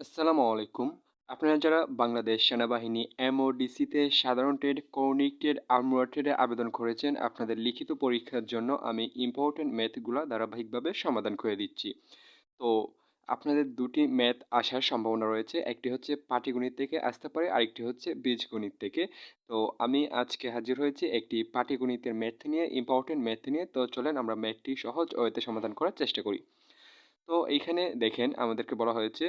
আসসালামু আলাইকুম। আপনারা যারা বাংলাদেশ সেনাবাহিনী এমওডিসিতে সাধারণ ট্রেড, কৌণিক ট্রেড আর্মুয়ার ট্রেডে আবেদন করেছেন, আপনাদের লিখিত পরীক্ষার জন্য আমি ইম্পর্টেন্ট ম্যাথগুলো ধারাবাহিকভাবে সমাধান করে দিচ্ছি। তো আপনাদের দুটি ম্যাথ আসার সম্ভাবনা রয়েছে, একটি হচ্ছে পাটিগণিত থেকে আসতে পারে, আরেকটি হচ্ছে বীজগণিত থেকে। তো আমি আজকে হাজির হয়েছি একটি পাটিগণিতের ম্যাথ নিয়ে, ইম্পর্টেন্ট ম্যাথ নিয়ে। তো চলেন আমরা ম্যাথটি সহজ ওয়েতে সমাধান করার চেষ্টা করি। তো এইখানে দেখেন, আমাদেরকে বলা হয়েছে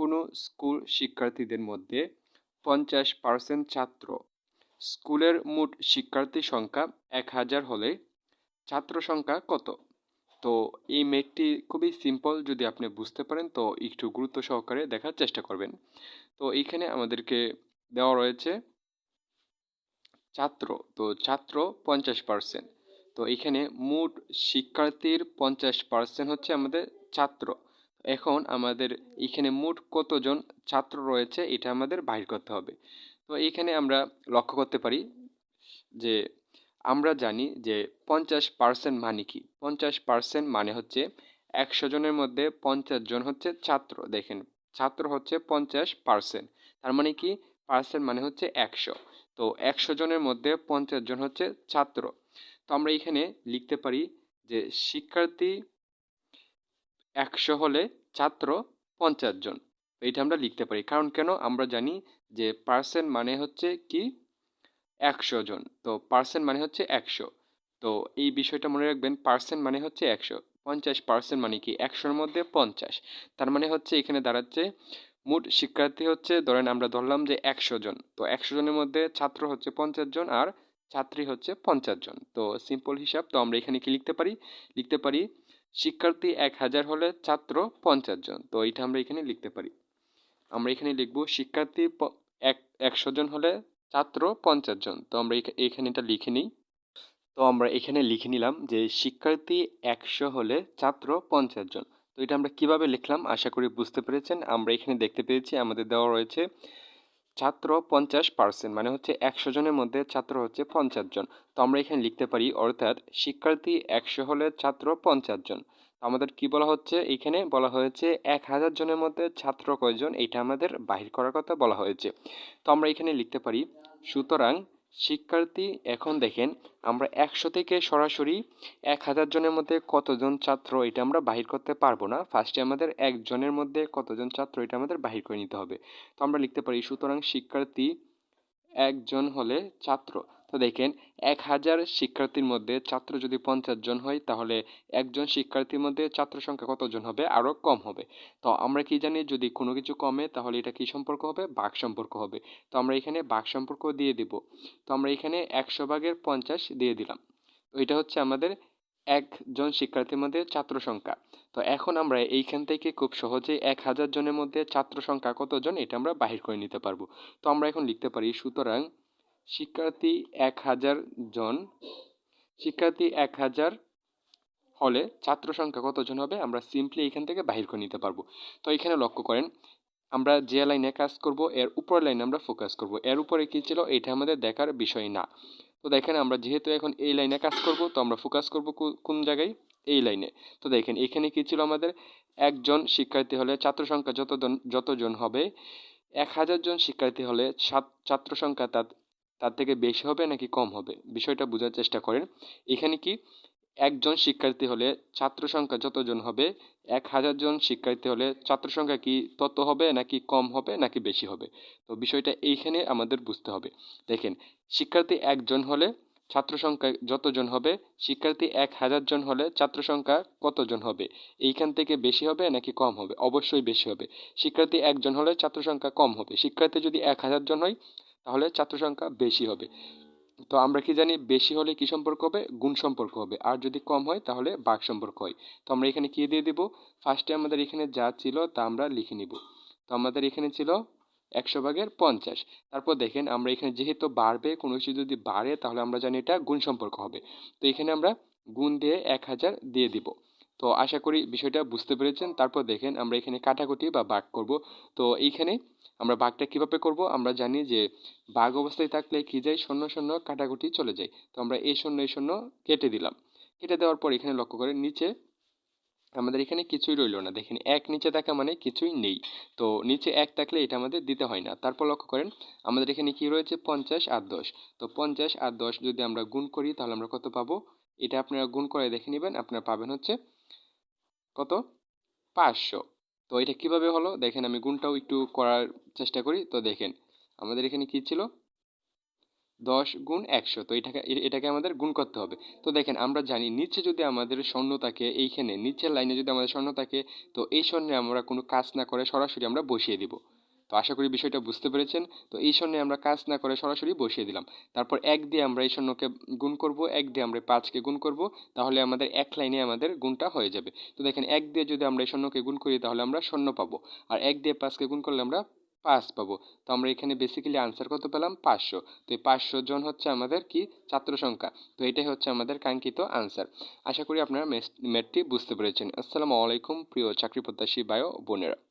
কোনো স্কুল শিক্ষার্থীদের মধ্যে পঞ্চাশ পার্সেন্ট ছাত্র। স্কুলের মোট শিক্ষার্থী সংখ্যা এক হাজার হলে ছাত্র সংখ্যা কত? তো এই মেটটি খুবই সিম্পল যদি আপনি বুঝতে পারেন, তো একটু গুরুত্ব সহকারে দেখার চেষ্টা করবেন। তো এইখানে আমাদেরকে দেওয়া রয়েছে ছাত্র, তো ছাত্র পঞ্চাশ পার্সেন্ট। তো এখানে মোট শিক্ষার্থীর পঞ্চাশ পার্সেন্ট হচ্ছে আমাদের ছাত্র। এখন আমাদের এখানে মোট কতজন ছাত্র রয়েছে, এটা আমাদের বাহির করতে হবে। তো এইখানে আমরা লক্ষ্য করতে পারি যে আমরা জানি যে পঞ্চাশ পার্সেন্ট মানে কি? পঞ্চাশ পার্সেন্ট মানে হচ্ছে একশো জনের মধ্যে পঞ্চাশ জন হচ্ছে ছাত্র। দেখেন, ছাত্র হচ্ছে পঞ্চাশ পার্সেন্ট। তার মানে কি? পার্সেন্ট মানে হচ্ছে একশো। তো একশো জনের মধ্যে পঞ্চাশ জন হচ্ছে ছাত্র। তো আমরা এখানে লিখতে পারি যে শিক্ষার্থী একশো হলে ছাত্র পঞ্চাশ জন। এইটা আমরা লিখতে পারি। কারণ কেন? আমরা জানি যে পার্সেন্ট মানে হচ্ছে কি? একশো জন। তো পার্সেন্ট মানে হচ্ছে একশো। তো এই বিষয়টা মনে রাখবেন পার্সেন্ট মানে হচ্ছে একশো। পঞ্চাশ পার্সেন্ট মানে কি? একশোর মধ্যে পঞ্চাশ। তার মানে হচ্ছে এখানে দাঁড়াচ্ছে, মোট শিক্ষার্থী হচ্ছে, ধরেন আমরা ধরলাম যে একশো জন। তো একশো জনের মধ্যে ছাত্র হচ্ছে পঞ্চাশ জন আর ছাত্রী হচ্ছে পঞ্চাশ জন। তো সিম্পল হিসাব। তো আমরা এখানে কি লিখতে পারি? লিখতে পারি শিক্ষার্থী এক হাজার হলে ছাত্র পঞ্চাশ জন। তো এইটা আমরা এখানে লিখতে পারি। আমরা এখানে লিখব শিক্ষার্থী এক, একশো জন হলে ছাত্র পঞ্চাশ জন। তো আমরা এখানে এটা লিখে নিই। তো আমরা এখানে লিখে নিলাম যে শিক্ষার্থী একশো হলে ছাত্র পঞ্চাশ জন। তো এটা আমরা কীভাবে লিখলাম? আশা করি বুঝতে পেরেছেন। আমরা এখানে দেখতে পেয়েছি, আমাদের দেওয়া রয়েছে ছাত্র পঞ্চাশ পার্সেন্ট মানে হচ্ছে একশো জনের মধ্যে ছাত্র হচ্ছে পঞ্চাশ জন। তো আমরা এখানে লিখতে পারি, অর্থাৎ শিক্ষার্থী একশো হলে ছাত্র পঞ্চাশ জন। আমাদের কি বলা হচ্ছে? এখানে বলা হয়েছে এক হাজার জনের মধ্যে ছাত্র কয়জন? এটা আমাদের বাহির করার কথা বলা হয়েছে। তো আমরা এখানে লিখতে পারি, সুতরাং শিক্ষার্থী, এখন দেখেন আমরা একশো থেকে সরাসরি এক হাজার জনের মধ্যে কতজন ছাত্র এটা আমরা বাহির করতে পারব না। ফার্স্টে আমাদের একজনের মধ্যে কতজন ছাত্র এটা আমাদের বাহির করে নিতে হবে। তো আমরা লিখতে পারি, সুতরাং শিক্ষার্থী একজন হলে ছাত্র তো দেখেন, এক হাজার শিক্ষার্থীর মধ্যে ছাত্র যদি পঞ্চাশ জন হয়, তাহলে একজন শিক্ষার্থীর মধ্যে ছাত্র সংখ্যা কতজন হবে? আরও কম হবে। তো আমরা কি জানি, যদি কোনো কিছু কমে, তাহলে এটা কি সম্পর্ক হবে? বাঘ সম্পর্ক হবে। তো আমরা এখানে বাঘ সম্পর্ক দিয়ে দিব। তো আমরা এখানে একশো ভাগের পঞ্চাশ দিয়ে দিলাম। তো এটা হচ্ছে আমাদের একজন শিক্ষার্থীর মধ্যে ছাত্র সংখ্যা। তো এখন আমরা এইখান থেকে খুব সহজেই এক হাজার জনের মধ্যে ছাত্র সংখ্যা কতজন, এটা আমরা বাহির করে নিতে পারব। তো আমরা এখন লিখতে পারি, সুতরাং শিক্ষার্থী এক হাজার জন। শিক্ষার্থী এক হাজার হলে ছাত্র সংখ্যা কতজন হবে আমরা সিম্পলি এখান থেকে বাহির করে নিতে পারব। তো এখানে লক্ষ্য করেন, আমরা যে লাইনে কাজ করব, এর উপরের লাইনে আমরা ফোকাস করব। এর উপরে কী ছিল? এটা আমাদের দেখার বিষয় না। তো দেখেন আমরা যেহেতু এখন এই লাইনে কাজ করব, তো আমরা ফোকাস করব কোন জায়গায়? এই লাইনে। তো দেখেন, এখানে কী ছিল আমাদের? একজন শিক্ষার্থী হলে ছাত্র সংখ্যা যতজন যতজন হবে, এক হাজার জন শিক্ষার্থী হলে ছাত্র সংখ্যা তার তার থেকে বেশি হবে নাকি কম হবে? বিষয়টা বোঝার চেষ্টা করেন। এখানে কি একজন শিক্ষার্থী হলে ছাত্র সংখ্যা যতজন হবে, এক হাজার জন শিক্ষার্থী হলে ছাত্র সংখ্যা কি তত হবে নাকি কম হবে নাকি বেশি হবে? তো বিষয়টা এইখানে আমাদের বুঝতে হবে। দেখেন, শিক্ষার্থী একজন হলে ছাত্র সংখ্যা যতজন হবে, শিক্ষার্থী এক হাজার জন হলে ছাত্র সংখ্যা কতজন হবে? এইখান থেকে বেশি হবে নাকি কম হবে? অবশ্যই বেশি হবে। শিক্ষার্থী একজন হলে ছাত্র সংখ্যা কম হবে। শিক্ষার্থী যদি এক হাজার জন হয় তাহলে ছাত্র সংখ্যা বেশি হবে। তো আমরা কি জানি বেশি হলে কি সম্পর্ক হবে? গুণ সম্পর্ক হবে। আর যদি কম হয়, তাহলে বাঘ সম্পর্ক হয়। তো আমরা এখানে কি দিয়ে দেব? ফার্স্টে আমাদের এখানে যা ছিল তা আমরা লিখে নিব। তো আমাদের এখানে ছিল একশো ভাগের পঞ্চাশ। তারপর দেখেন, আমরা এখানে যেহেতু বাড়বে, কোনো কিছু যদি বাড়ে, তাহলে আমরা জানি এটা গুণ সম্পর্ক হবে। তো এখানে আমরা গুণ দিয়ে এক হাজার দিয়ে দিব। তো আশা করি বিষয়টা বুঝতে পেরেছেন। তারপর দেখেন আমরা এখানে কাটাকুটি বা বাঘ করব। তো এইখানে আমরা বাঘটা কীভাবে করব? আমরা জানি যে বাঘ অবস্থায় থাকলে কি যায়? শূন্য শূন্য কাটাকুটি চলে যায়। তো আমরা এই শূন্য এই শূন্য কেটে দিলাম। কেটে দেওয়ার পর এখানে লক্ষ্য করে নিচে আমাদের এখানে কিছুই রইল না। দেখেন এক নিচে থাকা মানে কিছুই নেই। তো নিচে এক থাকলে এটা আমাদের দিতে হয় না। তারপর লক্ষ্য করেন আমাদের এখানে কি রয়েছে? পঞ্চাশ আর দশ। তো পঞ্চাশ আর দশ যদি আমরা গুণ করি তাহলে আমরা কত পাবো? এটা আপনারা গুণ করে দেখে নেবেন। আপনারা পাবেন হচ্ছে কত? পাঁচশো। তো এটা কীভাবে হলো? দেখেন, আমি গুণটাও একটু করার চেষ্টা করি। তো দেখেন, আমাদের এখানে কি ছিল? দশ গুণ একশো। তো এটাকে এটাকে আমাদের গুণ করতে হবে। তো দেখেন, আমরা জানি নিচে যদি আমাদের স্বর্ণ থাকে, এইখানে নিচের লাইনে যদি আমাদের স্বর্ণ থাকে, তো এই স্বর্ণে আমরা কোনো কাজ না করে সরাসরি আমরা বসিয়ে দিব। তো আশা করি বিষয়টা বুঝতে পেরেছেন। তো এই শূন্যে আমরা কাজ না করে সরাসরি বসিয়ে দিলাম। তারপর এক দিয়ে আমরা এই শূন্যকে গুণ করব, এক দিয়ে আমরা পাঁচকে গুণ করব, তাহলে আমাদের এক লাইনে আমাদের গুণটা হয়ে যাবে। তো দেখেন, এক দিয়ে যদি আমরা এই শূন্যকে গুণ করি, তাহলে আমরা শূন্য পাবো। আর এক দিয়ে পাঁচকে গুণ করলে আমরা পাঁচ পাবো। তো আমরা এখানে বেসিক্যালি আনসার কত পেলাম? পাঁচশো। তো এই পাঁচশো জন হচ্ছে আমাদের কি? ছাত্র সংখ্যা। তো এটাই হচ্ছে আমাদের কাঙ্ক্ষিত আনসার আশা করি আপনারা ম্যাথটি বুঝতে পেরেছেন। আসসালামু আলাইকুম, প্রিয় চাকরি প্রত্যাশী বায়ো বোনেরা।